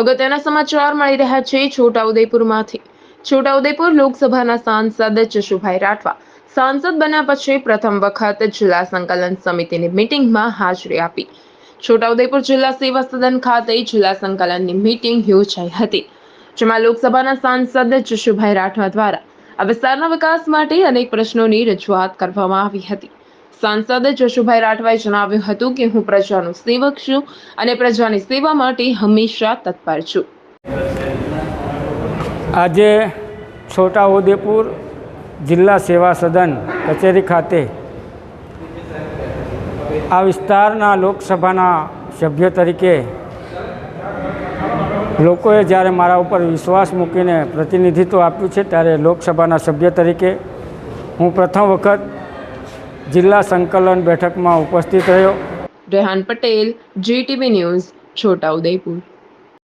અગત્યના સમાચાર મળી રહ્યા છે છોટાઉદેપુરમાંથી. છોટાઉદેપુર લોકસભાના સાંસદ જશુભાઈ રાઠવા. સાંસદ બન્યા પછી પ્રથમ વખત જિલ્લા સંકલન સમિતિની મિટિંગમાં હાજરી આપી. છોટાઉદેપુર જિલ્લા સેવા સદન ખાતે જિલ્લા સંકલનની મિટિંગ યોજાઈ હતી, જેમાં લોકસભાના સાંસદ જશુભાઈ રાઠવા દ્વારા આ વિસ્તારના વિકાસ માટે અનેક પ્રશ્નોની રજૂઆત કરવામાં આવી હતી. સાંસદ જશુભાઈ રાઠવાએ જણાવ્યું હતું કે હું પ્રજાનો સેવક છું અને પ્રજાની સેવા માટે હંમેશા તત્પર છું. આજે છોટાઉદેપુર જિલ્લા સેવા સદન કચેરી ખાતે આ વિસ્તારના લોકસભાના સભ્ય તરીકે લોકોએ જ્યારે મારા ઉપર વિશ્વાસ મૂકીને પ્રતિનિધિત્વ આપ્યું છે ત્યારે લોકસભાના સભ્ય તરીકે હું પ્રથમ વખત જિલ્લા સંકલન બેઠકમાં ઉપસ્થિત રહ્યો. Rehan Patel GTV news Chhota Udepur